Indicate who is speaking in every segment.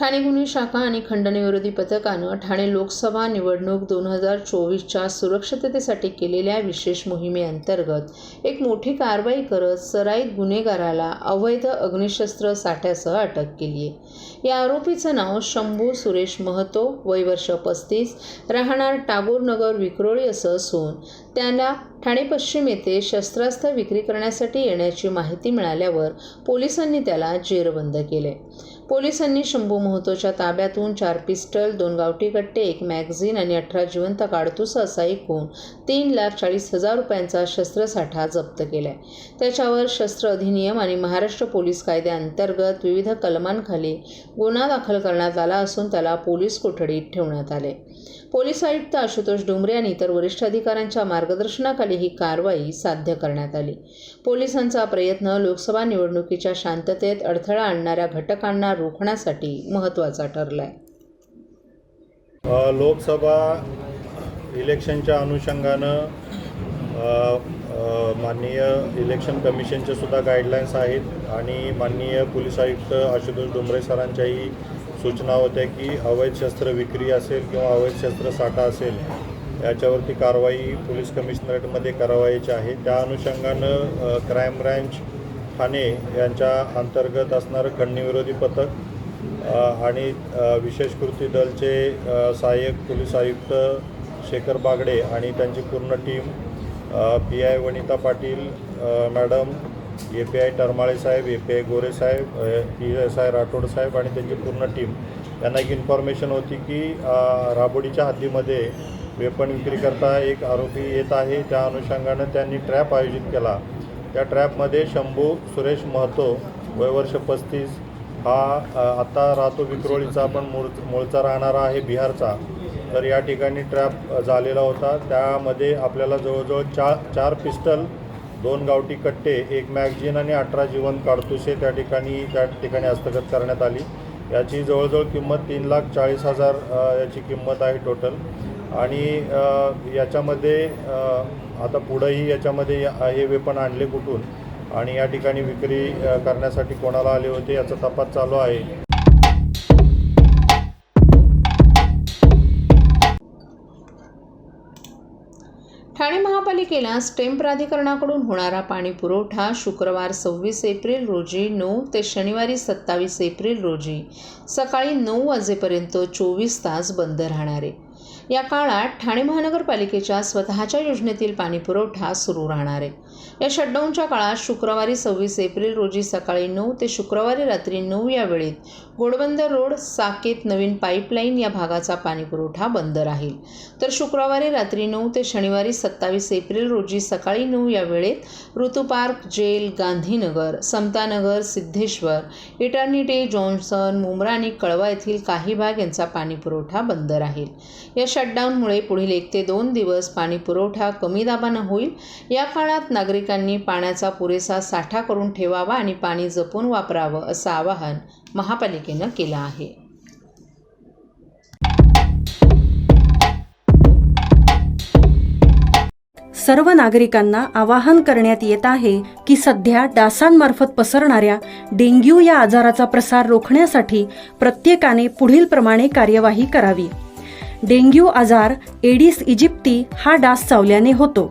Speaker 1: ठाणे गुन्हे शाखा आणि खंडणविरोधी पथकानं ठाणे लोकसभा निवडणूक दोन हजार चोवीसच्या सुरक्षिततेसाठी केलेल्या विशेष मोहिमेअंतर्गत एक मोठी कारवाई करत सराईत गुन्हेगाराला अवैध अग्निशस्त्र साठ्यासह अटक केली आहे या आरोपीचं नाव शंभू सुरेश महतो वय वर्ष पस्तीस राहणार टागोरनगर विक्रोळी असं असून त्याला ठाणे पश्चिम येथे शस्त्रास्त्र विक्री करण्यासाठी येण्याची माहिती मिळाल्यावर पोलिसांनी त्याला जेरबंद केले पोलिसांनी शंभू महतोच्या ताब्यातून चार पिस्टल दोन गावठी कट्टे एक मॅगझिन आणि अठरा जिवंत काडतूस असा एकूण तीन लाख चाळीस हजार रुपयांचा शस्त्रसाठा जप्त केला आहे त्याच्यावर शस्त्र अधिनियम आणि महाराष्ट्र पोलीस कायद्याअंतर्गत विविध कलमांखाली गुन्हा दाखल करण्यात आला असून त्याला पोलीस कोठडीत ठेवण्यात आले. पोलीस आयुक्त आशुतोष डोंगरे आणि इतर वरिष्ठ अधिकाऱ्यांच्या मार्गदर्शनाखाली ही कारवाई साध्य करण्यात आली. पोलिसांचा प्रयत्न लोकसभा निवडणुकीच्या शांततेत अडथळा आणणाऱ्या घटकांना रोखण्यासाठी महत्त्वाचा ठरलाय.
Speaker 2: लोकसभा इलेक्शनच्या अनुषंगानं माननीय इलेक्शन कमिशनचे सुद्धा गाईडलाईन्स आहेत आणि माननीय पोलीस आयुक्त आशुतोष डोंबरे सरांच्याही सूचना होत्या की अवैध शस्त्र विक्री असेल किंवा अवैध शस्त्र साठा असेल याच्यावरती कारवाई पोलीस कमिशनरेटमध्ये करावायची आहे. त्या अनुषंगानं क्राईम ब्रँच ठाणे यांच्या अंतर्गत असणारं खंडणीविरोधी पथक आणि विशेष कृती दलचे सहाय्यक पोलीस आयुक्त शेखर बागडे आणि त्यांची पूर्ण team P I Vanita Patil madam A P I Tarmale Saheb A P I Gore साहेब पी एस आय राठोड साहेब आणि त्यांची पूर्ण टीम. यांना एक इन्फॉर्मेशन होती की राबोडीच्या हद्दीमध्ये वेपन विक्रीकरता एक आरोपी येत आहे. त्या अनुषंगानं त्यांनी ट्रॅप आयोजित केला. त्या ट्रॅपमध्ये शंभू सुरेश महतो वयवर्ष पस्तीस. हा आता आत्ता राहतो विक्रोळीचा पण मूळ मूळचा राहणारा आहे बिहारचा. तर या ठिकाणी ट्रॅप झालेला होता. त्यामध्ये आपल्याला जवळजवळ चार चार पिस्टल दोन गावठी कट्टे एक मॅगझिन आणि अठरा जीवन काडतुसे त्या ठिकाणी त्या ठिकाणी हस्तगत करण्यात आली. याची जवळजवळ किंमत तीन लाख चाळीस हजार याची किंमत आहे टोटल आणि याच्यामध्ये आता पुढंही याच्यामध्ये हे वेपन आणले कुठून? आणि या ठिकाणी विक्री करण्यासाठी कोणाला आले होते? याचा तपास चालू आहे.
Speaker 1: ठाणे स्टेम प्राधिकरणाकडून होणारा पाणी पुरवठा शुक्रवार सव्वीस एप्रिल रोजी नऊ ते शनिवारी सत्तावीस एप्रिल रोजी. सकाळी नऊ वाजेपर्यंत चोवीस तास बंद राहणार आहे. या काळात ठाणे महानगरपालिकेच्या स्वतःच्या योजनेतील पाणी पुरवठा सुरू राहणार आहे. या शटडाऊनच्या काळात शुक्रवारी सव्वीस एप्रिल रोजी सकाळी नऊ ते शुक्रवारी रात्री नऊ या वेळेत घोडबंदर रोड साकेत नवीन पाईपलाईन या भागाचा पाणीपुरवठा बंद राहील. तर शुक्रवारी रात्री नऊ ते शनिवारी सत्तावीस एप्रिल रोजी सकाळी नऊ या वेळेत Rutupark jail Gandhinagar Samatanagar Siddheshwar Eternity Johnson Mumbra आणि कळवा येथील काही भाग यांचा पाणीपुरवठा बंद राहील. या शटडाऊनमुळे पुढील एक ते दोन दिवस पाणीपुरवठा कमी दाबानं होईल. या काळात नागरिकांनी पाण्याचा पुरेसा साठा करून ठेवावा आणि पाणी जपून वापरावं असं आवाहन महापालिकेनं केलं आहे.
Speaker 3: सर्व नागरिकांना आवाहन करण्यात येत आहे की सध्या डासांमार्फत पसरणाऱ्या डेंग्यू या आजाराचा प्रसार रोखण्यासाठी प्रत्येकाने पुढील प्रमाणे कार्यवाही करावी. डेंग्यू आजार एडिस इजिप्ती हा डास चावल्याने होतो.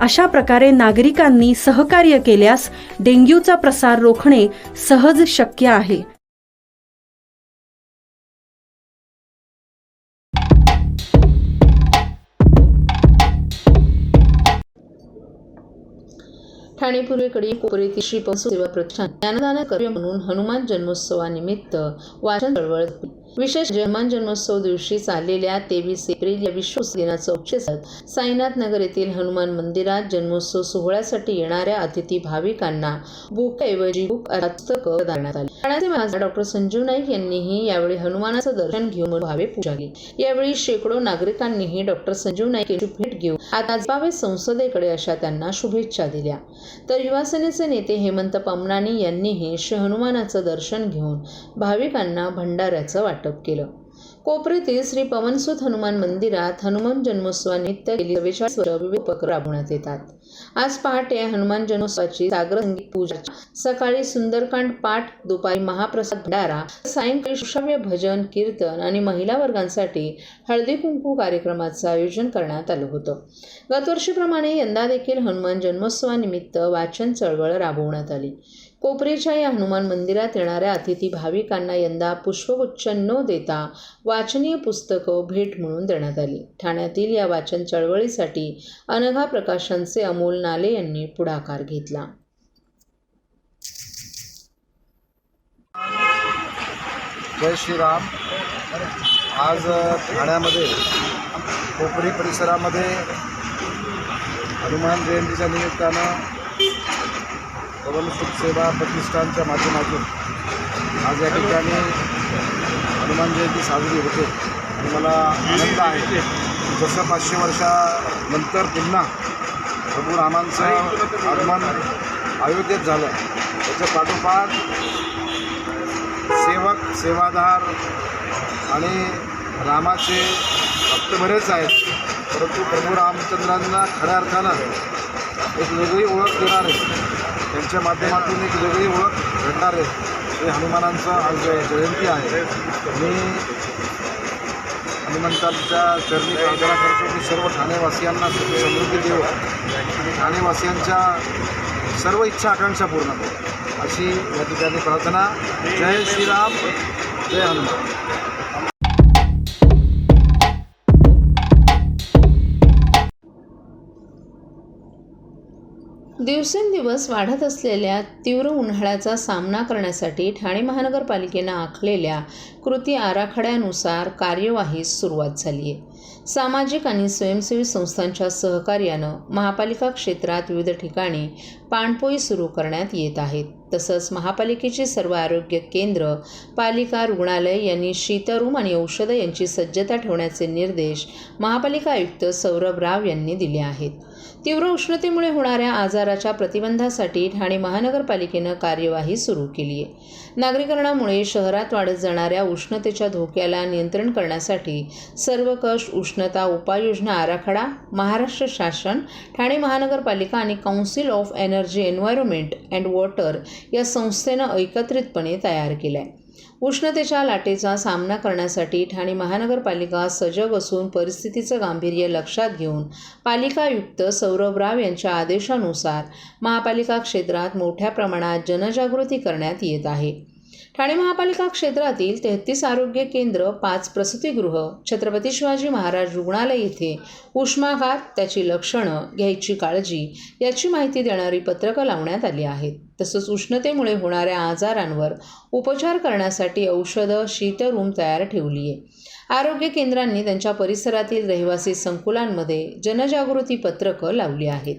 Speaker 3: अशा प्रकारे नागरिकांनी सहकार्य केल्यास डेंग्यूचा प्रसार रोखणे सहज शक्य आहे
Speaker 1: ठाणे पूर्वेकडील कोपरीतील श्री सेवा प्रतिष्ठान ज्ञानदान कर्म म्हणून हनुमान जन्मोत्सवानिमित्त वाचन चळवळ झाली. विशेष हनुमान जन्मोत्सव दिवशी चाललेल्या तेवीस एप्रिल या विश्व दिनाचं औचित्य साईनाथ नगर येथील हनुमान मंदिरात जन्मोत्सव सोहळ्यासाठी येणाऱ्या अतिथी भाविकांना बुकऐवजी बुक अर्थात पुस्तकं देण्यात आली. ठाण्याचे महाराज डॉक्टर संजीव नाईक यांनीही यावेळी हनुमानाचं दर्शन घेऊन भावे पूजा केली. यावेळी शेकडो नागरिकांनीही डॉक्टर संजीव नाईक यांची भेट घेऊन आता भावे संसदेकडे अशा त्यांना शुभेच्छा दिल्या. तर युवासेनेचे नेते हेमंत पमनानी यांनीही श्री हनुमानाचं दर्शन घेऊन भाविकांना भंडाऱ्याचं वाटप केलं. कोपरीतील श्री पवनसुत हनुमान मंदिरात हनुमान जन्मोत्सवानिमित्त गेली विविध उपक्रम राबवण्यात येतात. आज पहाटे हनुमान जन्मोत्सवाची सागर संगीत पूजा सकाळी सुंदरकांड पाठ दुपारी महाप्रसाद भंडारा सायंकाळी श्रव्य भजन कीर्तन आणि महिला वर्गांसाठी हळदी कुंकू कार्यक्रमाचं आयोजन करण्यात आलं होतं. गतवर्षीप्रमाणे यंदा देखील हनुमान जन्मोत्सवानिमित्त वाचन चळवळ राबवण्यात आली. कोपरेच्या या हनुमान मंदिरात येणाऱ्या अतिथी भाविकांना यंदा पुष्पगुच्छ न देता वाचनीय पुस्तकं भेट म्हणून देण्यात आली. ठाण्यातील या वाचन चळवळीसाठी अनघा प्रकाशनचे अमोल नाले यांनी पुढाकार घेतला.
Speaker 4: जय श्रीराम. आज ठाण्यामध्ये कोपरी परिसरामध्ये हनुमान जयंतीच्या निमित्तानं पवन सुखसेवा प्रतिष्ठानच्या माध्यमातून आज या ठिकाणी हनुमान जयंती साजरी होते. आणि मला आनंद आहे की जसं पाचशे वर्षानंतर पुन्हा प्रभू रामांचं आगमन अयोध्येत झालं त्याच्या पाठोपाठ सेवक सेवादार आणि रामाचे भक्त बरेच आहेत. परंतु प्रभू रामचंद्रांना खऱ्या अर्थानं एक वेगळी ओळख देणारे त्यांच्या माध्यमातून एक वेगळी ओळख घडणारे हे हनुमानांचं आज जयंती आहे. मी हनुमंतांच्या चरणी प्रार्थना करतो की सर्व ठाणेवासियांना समृद्धी देऊ आणि ठाणेवासियांच्या सर्व इच्छा आकांक्षा पूर्ण करो. अशी या ठिकाणी प्रार्थना. जय श्रीराम. जय हनुमान.
Speaker 1: दिवसेंदिवस वाढत असलेल्या तीव्र उन्हाळ्याचा सामना करण्यासाठी ठाणे महानगरपालिकेनं आखलेल्या कृती आराखड्यानुसार कार्यवाहीस सुरुवात झाली आहे सामाजिक आणि स्वयंसेवी संस्थांच्या सहकार्यानं महापालिका क्षेत्रात विविध ठिकाणी पाणपोई सुरू करण्यात येत आहेत. तसंच महापालिकेची सर्व आरोग्य केंद्र पालिका रुग्णालय यांनी शीतरूम आणि औषधं यांची सज्जता ठेवण्याचे निर्देश महापालिका आयुक्त सौरभ राव यांनी दिले आहेत. तीव्र उष्णतेमुळे होणाऱ्या आजाराच्या प्रतिबंधासाठी ठाणे महानगरपालिकेनं कार्यवाही सुरू केली आहे नागरीकरणामुळे शहरात वाढत जाणाऱ्या उष्णतेच्या धोक्याला नियंत्रण करण्यासाठी सर्वकष उष्णता उपाययोजना आराखडा महाराष्ट्र शासन ठाणे महानगरपालिका आणि council of energy environment and water या संस्थेनं एकत्रितपणे तयार केला आहे उष्णतेच्या लाटेचा सामना करण्यासाठी ठाणे महानगरपालिका सजग असून परिस्थितीचं गांभीर्य लक्षात घेऊन पालिका आयुक्त सौरभ राव यांच्या आदेशानुसार महापालिका क्षेत्रात मोठ्या प्रमाणात जनजागृती करण्यात येत आहे. ठाणे महापालिका क्षेत्रातील तेहतीस आरोग्य केंद्र पाच प्रसूतीगृह छत्रपती शिवाजी महाराज रुग्णालय येथे उष्माघात त्याची लक्षणं घ्यायची काळजी याची माहिती देणारी पत्रकं लावण्यात आली आहेत. तसंच उष्णतेमुळे होणाऱ्या आजारांवर उपचार करण्यासाठी औषधं शीतरूम तयार ठेवली आहे. आरोग्य केंद्रांनी त्यांच्या परिसरातील रहिवासी संकुलांमध्ये जनजागृती पत्रकं लावली आहेत.